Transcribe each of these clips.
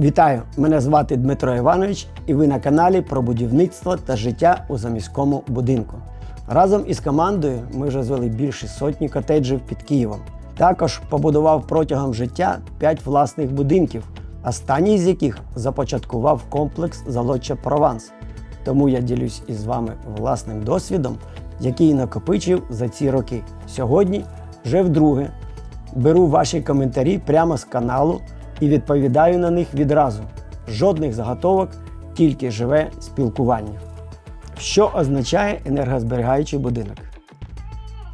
Вітаю! Мене звати Дмитро Іванович, і ви на каналі про будівництво та життя у заміському будинку. Разом із командою ми вже звели більше сотні котеджів під Києвом. Також побудував протягом життя 5 власних будинків, останній з яких започаткував комплекс Золоча Прованс. Тому я ділюсь із вами власним досвідом, який накопичив за ці роки. Сьогодні вже вдруге беру ваші коментарі прямо з каналу і відповідаю на них відразу. Жодних заготовок, тільки живе спілкування. Що означає енергозберігаючий будинок?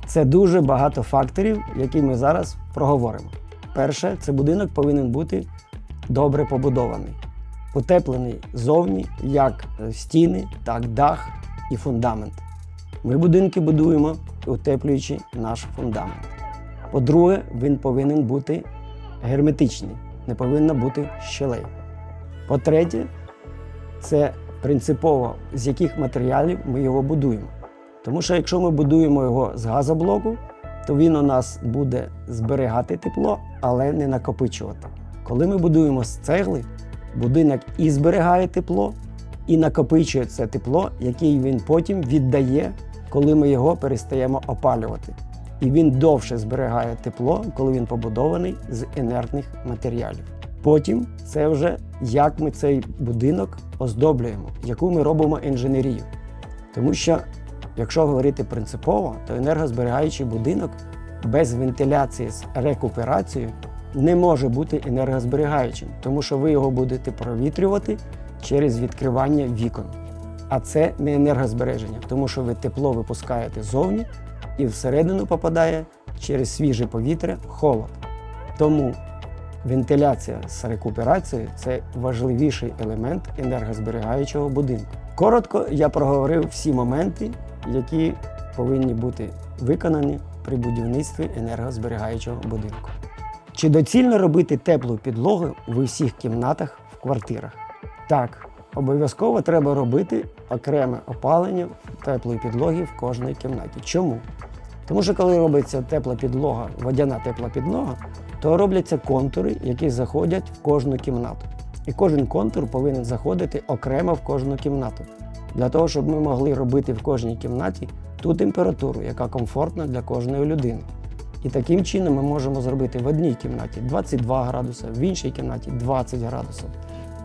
Це дуже багато факторів, які ми зараз проговоримо. Перше, це будинок повинен бути добре побудований, утеплений зовні як стіни, так дах і фундамент. Ми будинки будуємо, утеплюючи наш фундамент. По-друге, він повинен бути герметичний, не повинно бути щелей. По-третє, це принципово, з яких матеріалів ми його будуємо. Тому що якщо ми будуємо його з газоблоку, то він у нас буде зберігати тепло, але не накопичувати. Коли ми будуємо з цегли, будинок і зберігає тепло, і накопичує це тепло, яке він потім віддає, коли ми його перестаємо опалювати. І він довше зберігає тепло, коли він побудований з інертних матеріалів. Потім це вже як ми цей будинок оздоблюємо, яку ми робимо інженерію. Тому що, якщо говорити принципово, то енергозберігаючий будинок без вентиляції з рекуперацією не може бути енергозберігаючим, тому що ви його будете провітрювати через відкривання вікон. А це не енергозбереження, тому що ви тепло випускаєте зовні і всередину попадає через свіже повітря холод. Тому вентиляція з рекуперацією це важливіший елемент енергозберігаючого будинку. Коротко я проговорив всі моменти, які повинні бути виконані при будівництві енергозберігаючого будинку. Чи доцільно робити теплу підлогу в усіх кімнатах в квартирах? Так, обов'язково треба робити окреме опалення теплої підлоги в кожній кімнаті. Чому? Тому що коли робиться тепла підлога, водяна тепла підлога, то робляться контури, які заходять в кожну кімнату. І кожен контур повинен заходити окремо в кожну кімнату, для того, щоб ми могли робити в кожній кімнаті ту температуру, яка комфортна для кожної людини. І таким чином ми можемо зробити в одній кімнаті 22 градуси, в іншій кімнаті 20 градусів.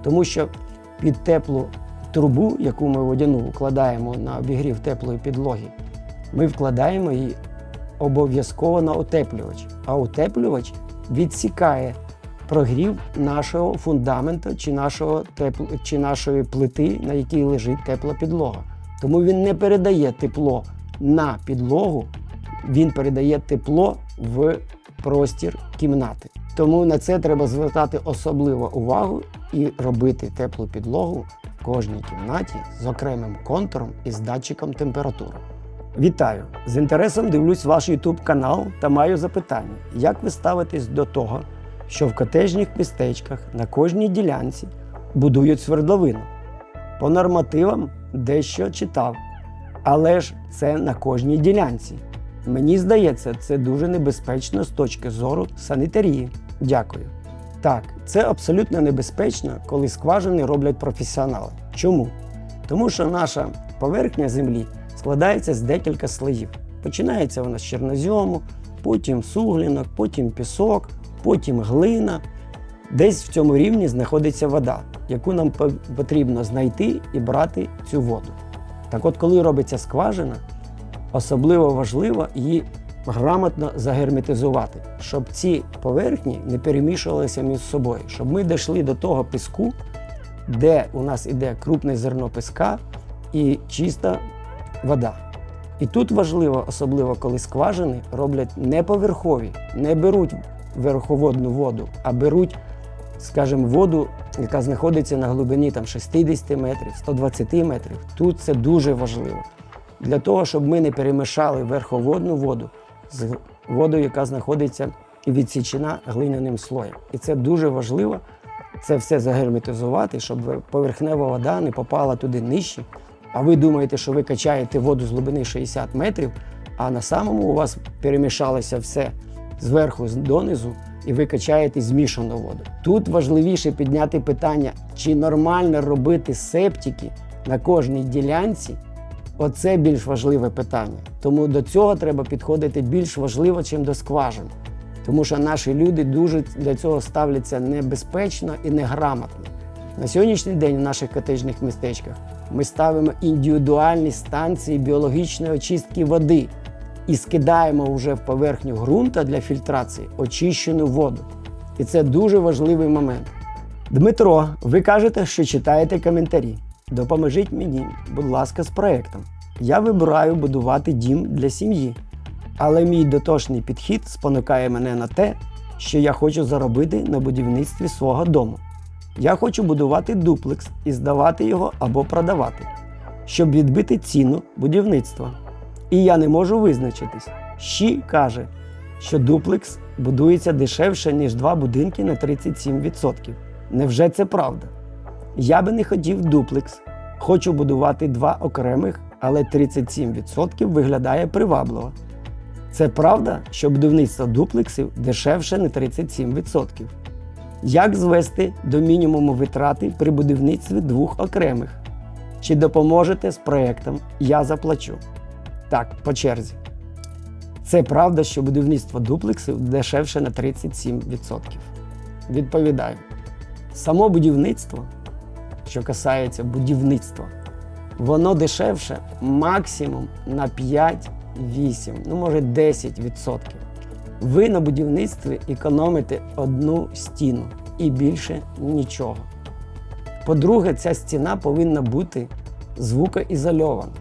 Тому що під теплу трубу, яку ми водяну вкладаємо на обігрів теплої підлоги, ми вкладаємо її обов'язково на утеплювач. А утеплювач відсікає прогрів нашого фундаменту чи, нашого тепл... чи нашої плити, на якій лежить тепла підлога. Тому він не передає тепло на підлогу, він передає тепло в простір кімнати. Тому на це треба звертати особливу увагу і робити теплу підлогу в кожній кімнаті з окремим контуром і з датчиком температури. Вітаю! З інтересом дивлюсь ваш YouTube канал та маю запитання, як ви ставитесь до того, що в котежних містечках на кожній ділянці будують свердловину. По нормативам дещо читав, але ж це на кожній ділянці. Мені здається, це дуже небезпечно з точки зору санітарії. Дякую. Так, це абсолютно небезпечно, коли скважини роблять професіонали. Чому? Тому що наша поверхня землі складається з декілька слоїв. Починається вона з чорнозьому, потім суглінок, потім пісок, потім глина. Десь в цьому рівні знаходиться вода, яку нам потрібно знайти і брати цю воду. Так от, коли робиться скважина, особливо важливо її грамотно загерметизувати, щоб ці поверхні не перемішувалися між собою, щоб ми дійшли до того піску, де у нас іде крупне зерно піска і чиста вода. І тут важливо, особливо коли скважини роблять не поверхові, не беруть верховодну воду, а беруть, скажімо, воду, яка знаходиться на глибині там, 60 метрів, 120 метрів. Тут це дуже важливо. Для того, щоб ми не перемішали верховодну воду з водою, яка знаходиться відсічена глиняним слоєм. І це дуже важливо це все загерметизувати, щоб поверхнева вода не попала туди нижче. А ви думаєте, що ви качаєте воду з глибини 60 метрів, а на самому у вас перемішалося все зверху донизу, і ви качаєте змішану воду. Тут важливіше підняти питання, чи нормально робити септики на кожній ділянці. Оце більш важливе питання. Тому до цього треба підходити більш важливо, чим до скважин. Тому що наші люди дуже для цього ставляться небезпечно і неграмотно. На сьогоднішній день в наших котежних містечках ми ставимо індивідуальні станції біологічної очистки води і скидаємо вже в поверхню ґрунта для фільтрації очищену воду. І це дуже важливий момент. Дмитро, ви кажете, що читаєте коментарі. Допоможіть мені, будь ласка, з проектом. Я вибираю будувати дім для сім'ї, але мій дотошний підхід спонукає мене на те, що я хочу заробити на будівництві свого дому. Я хочу будувати дуплекс і здавати його або продавати, щоб відбити ціну будівництва. І я не можу визначитись. Щі каже, що дуплекс будується дешевше, ніж два будинки на 37%. Невже це правда? Я би не хотів дуплекс. Хочу будувати два окремих, але 37% виглядає привабливо. Це правда, що будівництво дуплексів дешевше на 37%. Як звести до мінімуму витрати при будівництві двох окремих? Чи допоможете з проєктом Я заплачу? Так, по черзі. Це правда, що будівництво дуплексів дешевше на 37%. Відповідаю. Само будівництво, що касається будівництва, воно дешевше максимум на 5-8, ну може 10%. Ви на будівництві економите одну стіну і більше нічого. По-друге, ця стіна повинна бути звукоізольована.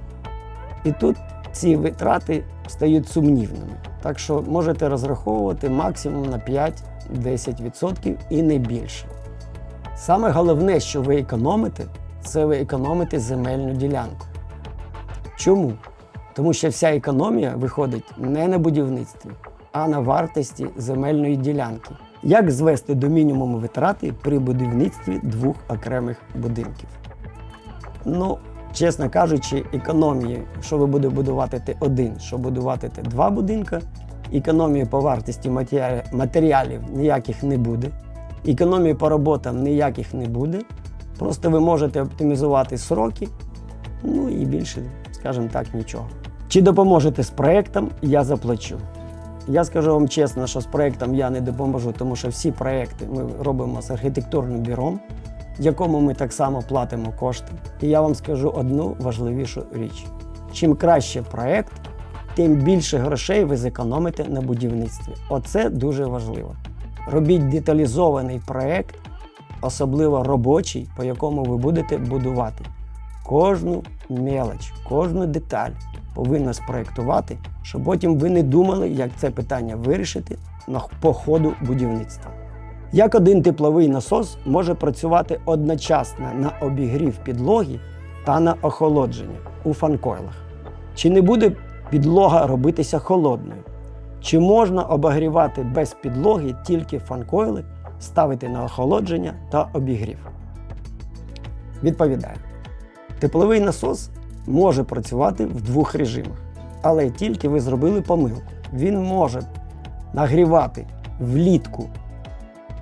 І тут ці витрати стають сумнівними. Так що можете розраховувати максимум на 5-10% і не більше. Саме головне, що ви економите, це ви економите земельну ділянку. Чому? Тому що вся економія виходить не на будівництві, а на вартості земельної ділянки. Як звести до мінімуму витрати при будівництві двох окремих будинків? Ну, чесно кажучи, економії, що ви будете будувати те один, що будувати те два будинка, економії по вартості матеріалів ніяких не буде, економії по роботам ніяких не буде. Просто ви можете оптимізувати сроки, ну і більше, скажімо так, нічого. Чи допоможете з проєктом, я заплачу. Я скажу вам чесно, що з проєктом я не допоможу, тому що всі проєкти ми робимо з архітектурним бюро, якому ми так само платимо кошти. І я вам скажу одну важливішу річ: чим краще проєкт, тим більше грошей ви зекономите на будівництві. Оце дуже важливо. Робіть деталізований проєкт, особливо робочий, по якому ви будете будувати. Кожну мелоч, кожну деталь повинна спроєктувати, щоб потім ви не думали, як це питання вирішити по ходу будівництва. Як один тепловий насос може працювати одночасно на обігрів підлоги та на охолодження у фанкойлах? Чи не буде підлога робитися холодною? Чи можна обігрівати без підлоги тільки фанкойли, ставити на охолодження та обігрів? Відповідаю. Тепловий насос може працювати в двох режимах, але тільки ви зробили помилку. Він може нагрівати влітку,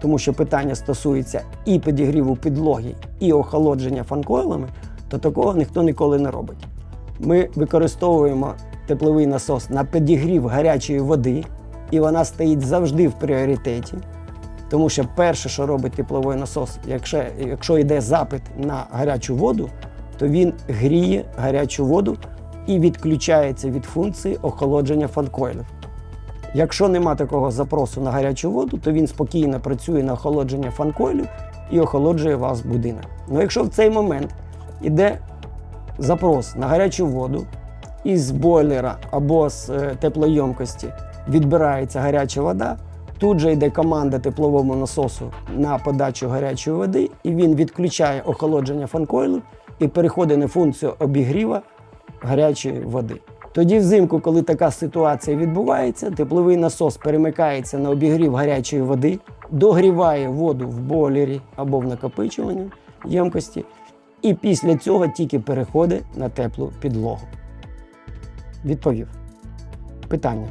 тому що питання стосується і підігріву підлоги, і охолодження фанкойлами, то такого ніхто ніколи не робить. Ми використовуємо тепловий насос на підігрів гарячої води, і вона стоїть завжди в пріоритеті. Тому що перше, що робить тепловий насос, якщо, якщо йде запит на гарячу воду, то він гріє гарячу воду і відключається від функції охолодження фанкойлів. Якщо нема такого запросу на гарячу воду, то він спокійно працює на охолодження фанкойлів і охолоджує вас будинок. Ну якщо в цей момент йде запрос на гарячу воду, із бойлера або з е, теплойомкості відбирається гаряча вода, тут же йде команда тепловому насосу на подачу гарячої води, і він відключає охолодження фанкойлу і переходить на функцію обігріва гарячої води. Тоді взимку, коли така ситуація відбувається, тепловий насос перемикається на обігрів гарячої води, догріває воду в бойлері або в накопичуванні ємкості, і після цього тільки переходить на теплу підлогу. Відповів. Питання.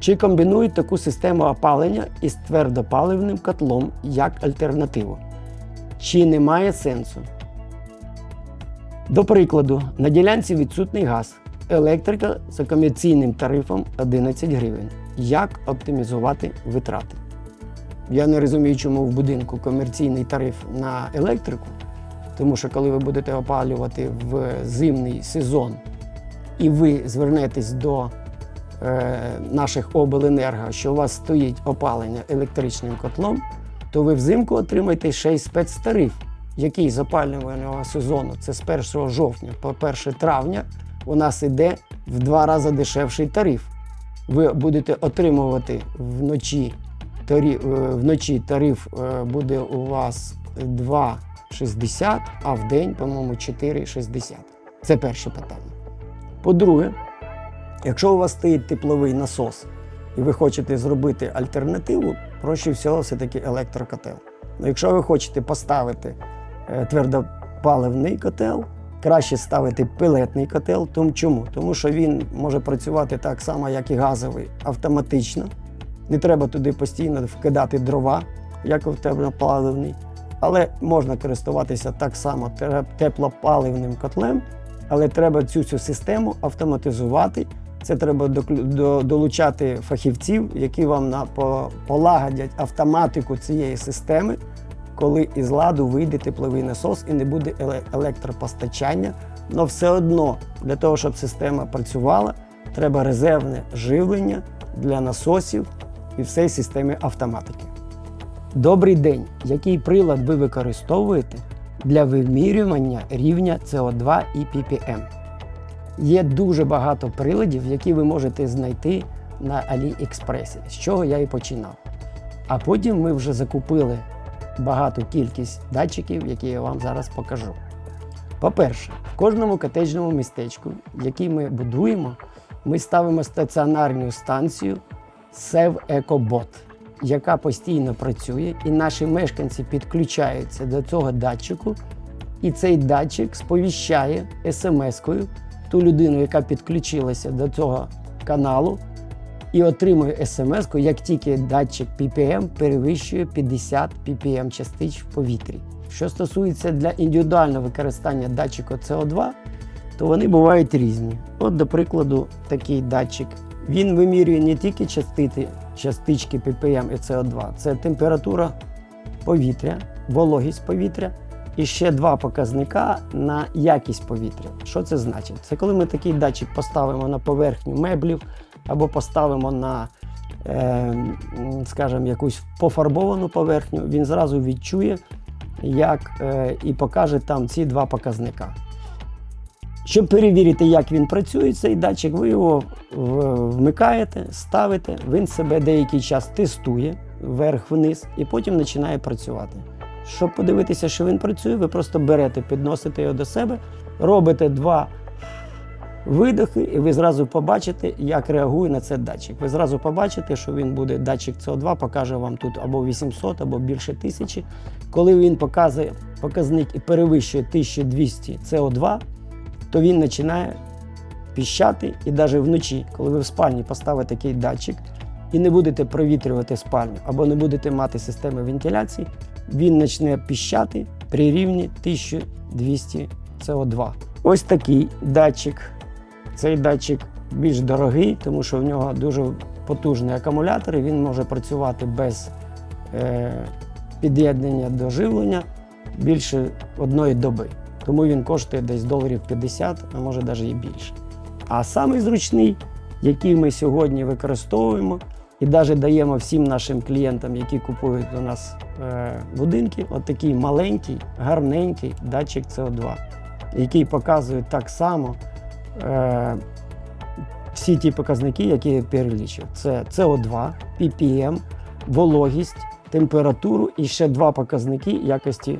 Чи комбінують таку систему опалення із твердопаливним котлом як альтернативу? Чи немає сенсу? До прикладу, на ділянці відсутний газ, електрика за комерційним тарифом 11 гривень. Як оптимізувати витрати? Я не розумію, чому в будинку комерційний тариф на електрику, тому що коли ви будете опалювати в зимний сезон і ви звернетесь до е, наших обленерго, що у вас стоїть опалення електричним котлом, то ви взимку отримаєте ще й спецтариф, який з опалювального сезону це з 1 жовтня по 1 травня у нас іде в два рази дешевший тариф. Ви будете отримувати вночі тарі- е, вночі тариф е, буде у вас 2,60, а в день, по-моєму, 4,60. Це перше питання. По-друге, якщо у вас стоїть тепловий насос і ви хочете зробити альтернативу, проще всього все-таки електрокотел. Ну, якщо ви хочете поставити е, твердопаливний котел, краще ставити пелетний котел. Тому чому? Тому що він може працювати так само, як і газовий, автоматично. Не треба туди постійно вкидати дрова, як в теплопаливний. Але можна користуватися так само теплопаливним котлем, але треба цю всю систему автоматизувати. Це треба долучати фахівців, які вам полагодять автоматику цієї системи, коли із ладу вийде тепловий насос і не буде електропостачання. Але все одно для того, щоб система працювала, треба резервне живлення для насосів і всієї системи автоматики. Добрий день! Який прилад ви використовуєте для вимірювання рівня СО2 і ppm? Є дуже багато приладів, які ви можете знайти на AliExpress, з чого я і починав. А потім ми вже закупили багату кількість датчиків, які я вам зараз покажу. По-перше, в кожному котеджному містечку, який ми будуємо, ми ставимо стаціонарну станцію SEV EcoBot, яка постійно працює, і наші мешканці підключаються до цього датчику, і цей датчик сповіщає смс-кою ту людину, яка підключилася до цього каналу, і отримує смс-ку, як тільки датчик PPM перевищує 50 ppm частиць в повітрі. Що стосується для індивідуального використання датчику CO2, то вони бувають різні. От, до прикладу, такий датчик. Він вимірює не тільки частити, частички ppm і CO2, це температура повітря, вологість повітря і ще два показника на якість повітря. Що це значить? Це коли ми такий датчик поставимо на поверхню меблів або поставимо на, е, скажімо, якусь пофарбовану поверхню, він зразу відчує як, е, і покаже там ці два показника. Щоб перевірити, як він працює, цей датчик, ви його вмикаєте, ставите, він себе деякий час тестує вверх-вниз і потім починає працювати. Щоб подивитися, що він працює, ви просто берете, підносите його до себе, робите два видохи, і ви зразу побачите, як реагує на це датчик. Ви зразу побачите, що він буде датчик СО2, покаже вам тут або 800, або більше тисячі. Коли він показує показник і перевищує 1200 СО2, то він починає піщати і навіть вночі, коли ви в спальні поставите такий датчик і не будете провітрювати спальню або не будете мати системи вентиляції, він почне піщати при рівні 1200 СО2. Ось такий датчик. Цей датчик більш дорогий, тому що в нього дуже потужний акумулятор, і він може працювати без е, під'єднання до живлення більше одної доби. Тому він коштує десь доларів 50, а може навіть і більше. А самий зручний, який ми сьогодні використовуємо і навіть даємо всім нашим клієнтам, які купують у нас е, будинки, от маленький, гарненький датчик СО2, який показує так само е, всі ті показники, які я перелічив. Це СО2, ppm, вологість, температуру і ще два показники якості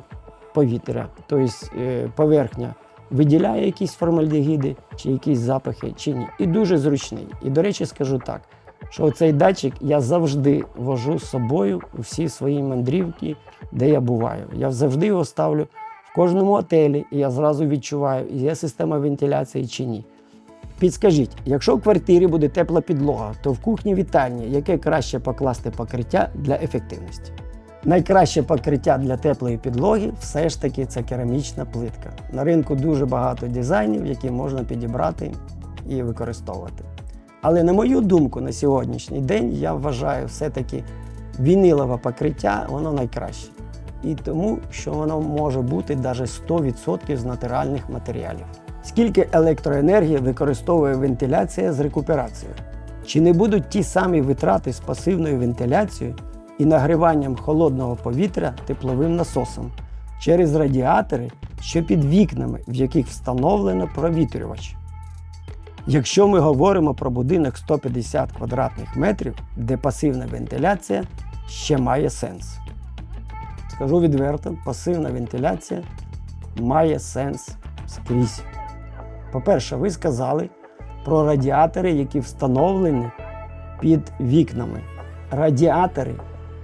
повітря. Тобто е, поверхня виділяє якісь формальдегіди чи якісь запахи, чи ні. І дуже зручний. І, до речі, скажу так, що цей датчик я завжди вожу з собою у всі свої мандрівки, де я буваю. Я завжди його ставлю в кожному отелі, і я зразу відчуваю, є система вентиляції чи ні. Підскажіть, якщо в квартирі буде тепла підлога, то в кухні вітальні яке краще покласти покриття для ефективності? Найкраще покриття для теплої підлоги все ж таки це керамічна плитка. На ринку дуже багато дизайнів, які можна підібрати і використовувати. Але на мою думку, на сьогоднішній день я вважаю все-таки вінилове покриття воно найкраще. І тому, що воно може бути навіть 100% з натуральних матеріалів. Скільки електроенергії використовує вентиляція з рекуперацією? Чи не будуть ті самі витрати з пасивною вентиляцією і нагріванням холодного повітря тепловим насосом через радіатори, що під вікнами, в яких встановлено провітрювач? Якщо ми говоримо про будинок 150 квадратних метрів, де пасивна вентиляція ще має сенс. Скажу відверто, пасивна вентиляція має сенс скрізь. По-перше, ви сказали про радіатори, які встановлені під вікнами. Радіатори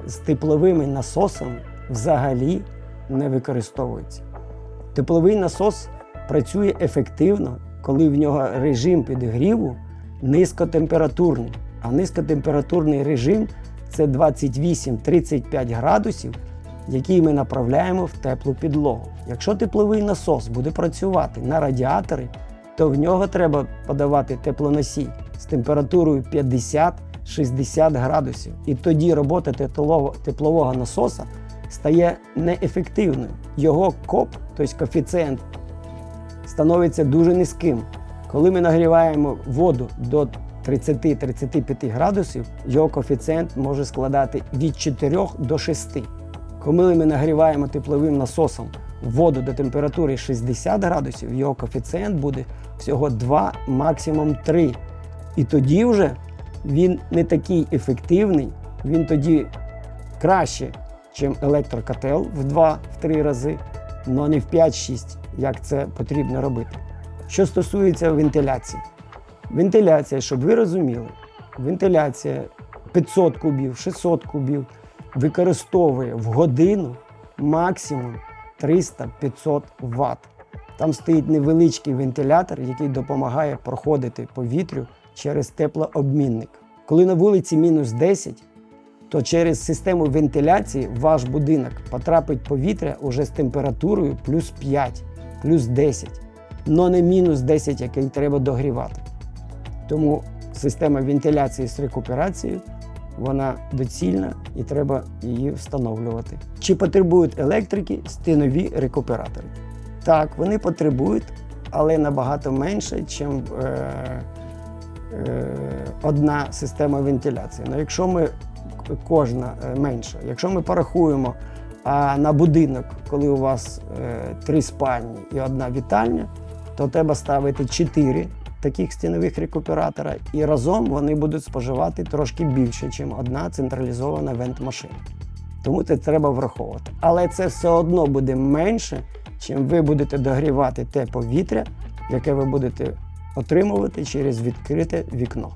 з тепловими насосами взагалі не використовуються. Тепловий насос працює ефективно, коли в нього режим підігріву низькотемпературний. А низькотемпературний режим це 28-35 градусів, який ми направляємо в теплу підлогу. Якщо тепловий насос буде працювати на радіаторі, то в нього треба подавати теплоносій з температурою 50-60 градусів. І тоді робота теплового насоса стає неефективною. Його КОП, тобто коефіцієнт, становиться дуже низьким. Коли ми нагріваємо воду до 30-35 градусів, його коефіцієнт може складати від 4 до 6. Коли ми нагріваємо тепловим насосом воду до температури 60 градусів, його коефіцієнт буде всього 2, максимум 3. І тоді вже він не такий ефективний, він тоді краще, ніж електрокотел в 2-3 рази, але не в 5-6, як це потрібно робити. Що стосується вентиляції, вентиляція, щоб ви розуміли, вентиляція 500 кубів, 600 кубів використовує в годину максимум 300-500 Вт. Там стоїть невеличкий вентилятор, який допомагає проходити повітрю через теплообмінник. Коли на вулиці мінус 10, то через систему вентиляції в ваш будинок потрапить повітря уже з температурою плюс 5, плюс 10, але не мінус 10, який треба догрівати. Тому система вентиляції з рекуперацією вона доцільна і треба її встановлювати. Чи потребують електрики стінові рекуператори? Так, вони потребують, але набагато менше, ніж одна система вентиляції. Ну, якщо ми кожна е, менша, якщо ми порахуємо а на будинок, коли у вас е, три спальні і одна вітальня, то треба ставити чотири таких стінових рекуператора, і разом вони будуть споживати трошки більше, ніж одна централізована вент-машина. Тому це треба враховувати. Але це все одно буде менше, чим ви будете догрівати те повітря, яке ви будете отримувати через відкрите вікно.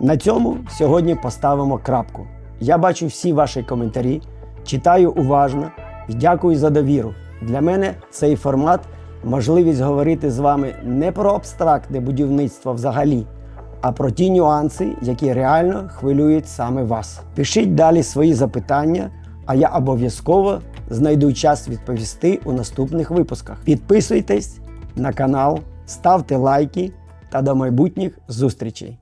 На цьому сьогодні поставимо крапку. Я бачу всі ваші коментарі, читаю уважно і дякую за довіру. Для мене цей формат можливість говорити з вами не про абстрактне будівництво взагалі, а про ті нюанси, які реально хвилюють саме вас. Пишіть далі свої запитання, а я обов'язково знайду час відповісти у наступних випусках. Підписуйтесь на канал, ставте лайки та до майбутніх зустрічей!